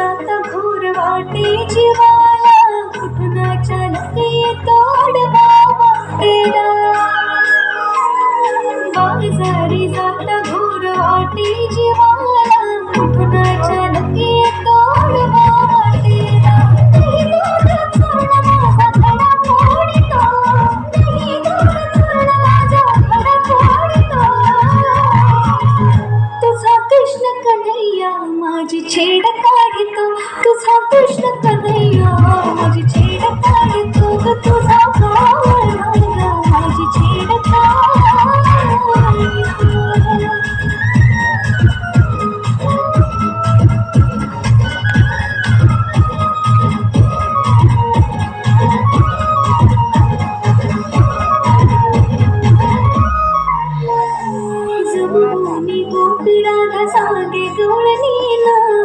हातात घोर वाटे जीवाला घुटनाच्या लगे तोड बाबा बाजारी सात घोर वाटे जीवाला छेड काढितो तुझा कृष्ण कन्हैया माझी छेड काढितो तुझा माझी छेड मी गोपिडाला सांगे गवळणीला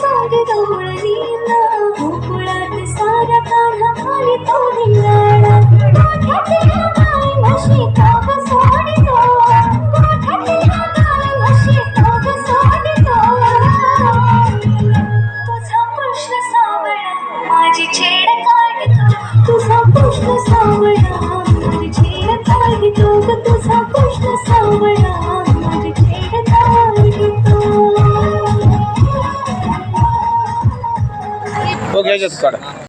ಸಾಗಿದ ಹೊಳೆ ನೀನ ఓకే చెప్తాడు